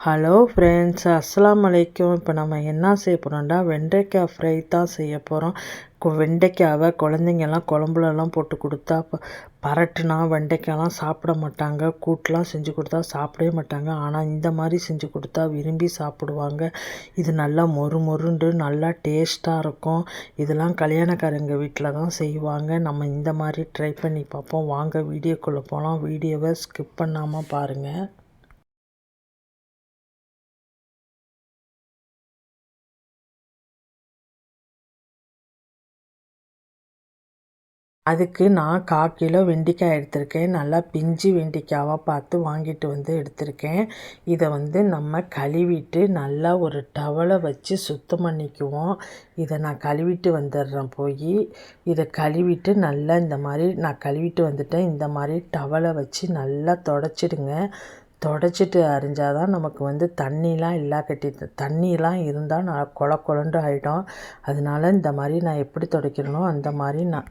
Hello friends அஸ்லாம் வலைக்கும் இப்போ நம்ம என்ன செய்ய போகிறோம்டா வெண்டைக்காய் ஃப்ரை தான் செய்ய போகிறோம் வெண்டைக்காவை குழந்தைங்கெல்லாம் குழம்புலலாம் போட்டு கொடுத்தா ப பரட்டுனா வெண்டைக்காயெலாம் சாப்பிட மாட்டாங்க. கூட்டெலாம் செஞ்சு கொடுத்தா சாப்பிடவே மாட்டாங்க. ஆனால் இந்த மாதிரி செஞ்சு கொடுத்தா விரும்பி சாப்பிடுவாங்க. இது நல்லா மொறு மொறுண்டு நல்லா டேஸ்ட்டாக இருக்கும். இதெல்லாம் கல்யாணக்காரங்க வீட்டில் தான் செய்வாங்க. நம்ம இந்த மாதிரி ட்ரை பண்ணி பார்ப்போம். வாங்க வீடியோக்குள்ளே போகலாம் வீடியோவை ஸ்கிப் பண்ணாமல் பாருங்கள் அதுக்கு நான் கால் கிலோ வெண்டைக்காய் எடுத்திருக்கேன். நல்லா பிஞ்சு வெண்டைக்காவாக பார்த்து வாங்கிட்டு வந்து எடுத்திருக்கேன். இதை வந்து நம்ம கழுவிட்டு நல்லா ஒரு டவலை வச்சு சுத்தம் பண்ணிக்குவோம். இதை நான் கழுவிட்டு வந்துடுறேன் போய். இதை கழுவிட்டு நல்லா இந்த மாதிரி நான் கழுவிட்டு வந்துட்டேன். இந்த மாதிரி டவலை வச்சு நல்லா தொடச்சிடுங்க. தொடச்சிட்டு அரிஞ்சால் தான் நமக்கு வந்து தண்ணிலாம் இல்லா கட்டி தண்ணிலாம் இருந்தால் நான் கொல கொலண்டு ஆகிடும் அதனால இந்த மாதிரி நான் எப்படி துடைக்கிறனோ அந்த மாதிரி நான்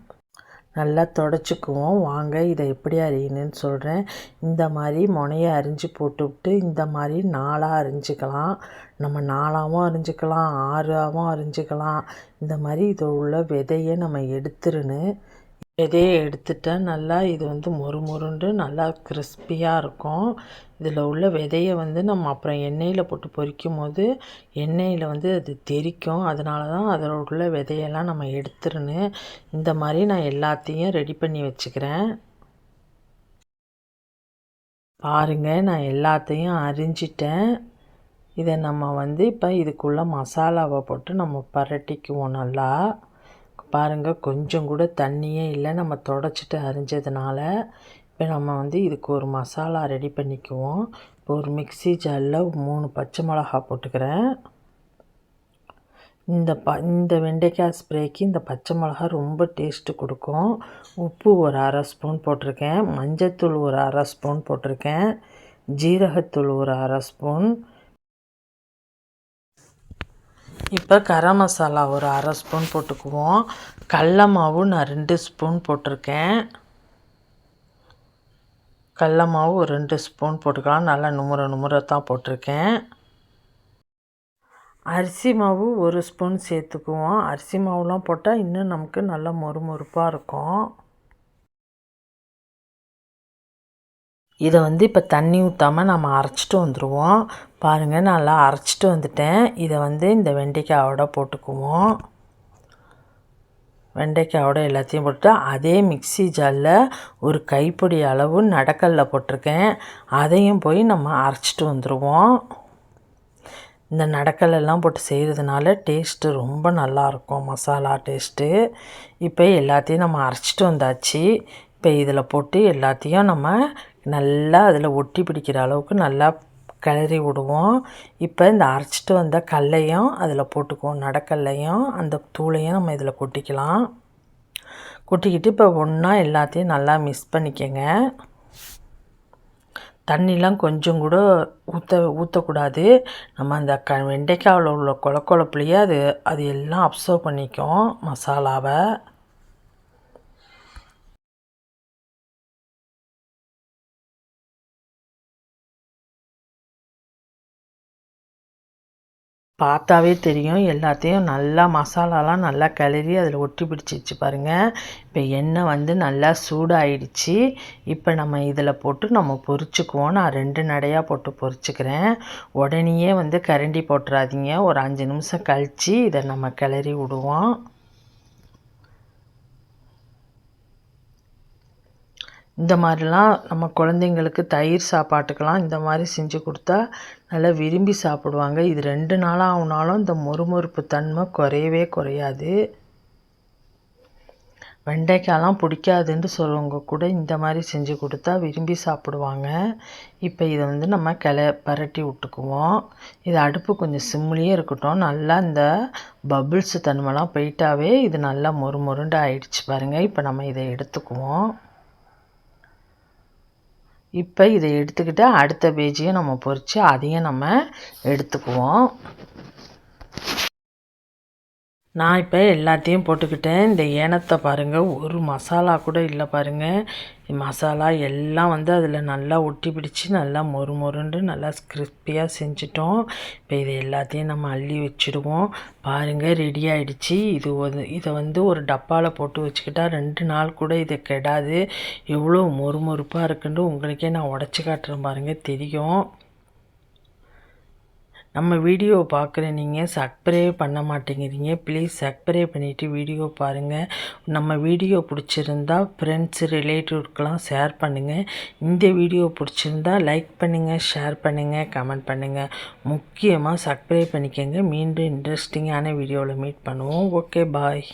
நல்லா தொடச்சிக்குவோம். வாங்க இதை எப்படி அரியணுன்னு சொல்கிறேன் இந்த மாதிரி முனையை அரிஞ்சு போட்டுவிட்டு இந்த மாதிரி நாளாக அரிஞ்சிக்கலாம். நம்ம நாலாகவும் அரிஞ்சிக்கலாம் ஆறாகவும் அரிஞ்சிக்கலாம். இந்த மாதிரி இதில் உள்ள விதையை நம்ம எடுத்துருன்னு விதையை எடுத்துட்டேன் நல்லா இது வந்து மொறு மொறுண்டு நல்லா கிறிஸ்பியாக இருக்கும். இதில் உள்ள விதையை வந்து நம்ம அப்புறம் எண்ணெயில் போட்டு பொரிக்கும் போது எண்ணெயில் வந்து அது தெறிக்கும் அதனால தான் அதில் உள்ள விதையெல்லாம் நம்ம எடுத்துருன்னு. இந்த மாதிரி நான் எல்லாத்தையும் ரெடி பண்ணி வச்சுக்கிறேன். பாருங்கள் நான் எல்லாத்தையும் அரிஞ்சிட்டேன். இதை நம்ம வந்து இப்போ இதுக்குள்ளே மசாலாவை போட்டு நம்ம பரட்டிக்குவோம் நல்லா. பாருங்கள் கொஞ்சம் கூட தண்ணியே இல்லை. நம்ம தொடச்சிட்டு அரிஞ்சதுனால இப்போ நம்ம வந்து இதுக்கு ஒரு மசாலா ரெடி பண்ணிக்குவோம். இப்போ ஒரு மிக்சி ஜாரில் மூணு பச்சை மிளகா போட்டுக்கிறேன். இந்த ப இந்த வெண்டைக்காய் ஸ்ப்ரேக்கு இந்த பச்சை மிளகா ரொம்ப டேஸ்ட்டு கொடுக்கும். உப்பு ஒரு அரை ஸ்பூன் போட்டிருக்கேன். மஞ்சத்தூள் ஒரு அரை ஸ்பூன் போட்டிருக்கேன். ஜீரகத்தூள் ஒரு அரை ஸ்பூன் இப்போ கரம் மசாலா ஒரு அரை ஸ்பூன் போட்டுக்குவோம். கடல மாவு நான் ரெண்டு ஸ்பூன் போட்டிருக்கேன். கடல மாவு ஒரு ரெண்டு ஸ்பூன் போட்டுக்கலாம். நல்லா நுமுற நுமுற தான் போட்டிருக்கேன். அரிசி மாவு ஒரு ஸ்பூன் சேர்த்துக்குவோம். அரிசி மாவுலாம் போட்டால் இன்னும் நமக்கு நல்லா மொறு மொறுப்பாக இருக்கும். இதை வந்து இப்போ தண்ணி ஊற்றாமல் நம்ம அரைச்சிட்டு வந்துடுவோம் பாருங்கள் நல்லா அரைச்சிட்டு வந்துட்டேன். இதை வந்து இந்த வெண்டைக்காயோட போட்டுக்குவோம். வெண்டைக்காயோட எல்லாத்தையும் போட்டு அதே மிக்சி ஜாரில் ஒரு கைப்பிடி அளவு நடக்கல்ல போட்டிருக்கேன். அதையும் போய் நம்ம அரைச்சிட்டு வந்துடுவோம் இந்த நடக்கலெல்லாம் போட்டு செய்கிறதுனால டேஸ்ட்டு ரொம்ப நல்லாயிருக்கும் மசாலா டேஸ்ட்டு. இப்போ எல்லாத்தையும் நம்ம அரைச்சிட்டு வந்தாச்சு. இப்போ இதில் போட்டு எல்லாத்தையும் நம்ம நல்லா அதில் ஒட்டி பிடிக்கிற அளவுக்கு நல்லா கிளறி விடுவோம். இப்போ இந்த அரைச்சிட்டு வந்த கல்லையும் அதில் போட்டுக்குவோம். நடக்கல்லையும் அந்த தூளையும் நம்ம இதில் கொட்டிக்கலாம். கொட்டிக்கிட்டு இப்போ ஒன்றா எல்லாத்தையும் நல்லா மிக்ஸ் பண்ணிக்கங்க. தண்ணிலாம் கொஞ்சம் கூட ஊற்ற ஊற்றக்கூடாது நம்ம அந்த க வெண்டைக்காவில் உள்ள குழ கொழப்புலையே அது அது எல்லாம் அப்சர்வ் பண்ணிக்கும் மசாலாவை. பார்த்தாவே தெரியும். எல்லாத்தையும் நல்லா மசாலாலாம் நல்லா கிளறி அதில் ஒட்டி பிடிச்சிச்சு பாருங்கள் இப்போ எண்ணெய் வந்து நல்லா சூடாகிடுச்சு இப்போ நம்ம இதில் போட்டு நம்ம பொரிச்சுக்குவோம். நான் ரெண்டு நடையாக போட்டு பொரிச்சுக்கிறேன். உடனேயே வந்து கரண்டி போட்டுறாதீங்க. ஒரு அஞ்சு நிமிஷம் கழித்து இதை நம்ம கிளறி விடுவோம். இந்த மாதிரிலாம் நம்ம குழந்தைங்களுக்கு தயிர் சாப்பாட்டுக்கெல்லாம் இந்த மாதிரி செஞ்சு கொடுத்தா நல்லா விரும்பி சாப்பிடுவாங்க. இது ரெண்டு நாளாக ஆகுனாலும் இந்த மொறுமொறுப்பு தன்மை குறையவே குறையாது. வெண்டைக்காயெலாம் பிடிக்காதுன்னு சொல்லுவங்க கூட இந்த மாதிரி செஞ்சு கொடுத்தா விரும்பி சாப்பிடுவாங்க. இப்போ இதை வந்து நம்ம கிள பரட்டி விட்டுக்குவோம். இது அடுப்பு கொஞ்சம் சிம்லேயே இருக்கட்டும். நல்லா இந்த பபுள்ஸ் தன்மைலாம் போயிட்டாவே இது நல்லா மொறு மொருண்டு ஆயிடுச்சு பாருங்கள் இப்போ நம்ம இதை எடுத்துக்குவோம். இப்போ இதை எடுத்துக்கிட்டு அடுத்த பேஜையும் நம்ம பொறித்து அதையும் நம்ம எடுத்துக்குவோம். நான் இப்போ எல்லாத்தையும் போட்டுக்கிட்டேன். இந்த ஏனத்தை பாருங்கள் ஒரு மசாலா கூட இல்லை பாருங்கள் மசாலா எல்லாம் வந்து அதில் நல்லா ஒட்டி பிடிச்சி நல்லா மொறு மொறுண்டு நல்லா கிறிஸ்பியாக செஞ்சிட்டோம். இப்போ இது எல்லாத்தையும் நம்ம அள்ளி வச்சுடுவோம். பாருங்கள் ரெடி ஆகிடுச்சி இது ஒரு இதை வந்து ஒரு டப்பாவில் போட்டு வச்சுக்கிட்டா ரெண்டு நாள் கூட இதை கெடாது. எவ்வளோ மொறு மொறுப்பாக இருக்குன்ட்டு உங்களுக்கே நான் உடச்சி காட்டுறேன் பாருங்கள் தெரியும். நம்ம வீடியோ பார்க்குற நீங்கள் சப்ஸ்கிரைப் பண்ண மாட்டேங்கிறீங்க. ப்ளீஸ் சப்ஸ்கிரைப் பண்ணிவிட்டு வீடியோ பாருங்கள் நம்ம வீடியோ பிடிச்சிருந்தா ஃப்ரெண்ட்ஸ் ரிலேட்டிவ்க்கெலாம் ஷேர் பண்ணுங்கள் இந்த வீடியோ பிடிச்சிருந்தா லைக் பண்ணுங்கள் ஷேர் பண்ணுங்கள் கமெண்ட் பண்ணுங்கள் முக்கியமாக சப்ஸ்கிரைப் பண்ணிக்கோங்க. மீண்டும் இன்ட்ரெஸ்டிங்கான வீடியோவில் மீட் பண்ணுவோம். Okay bye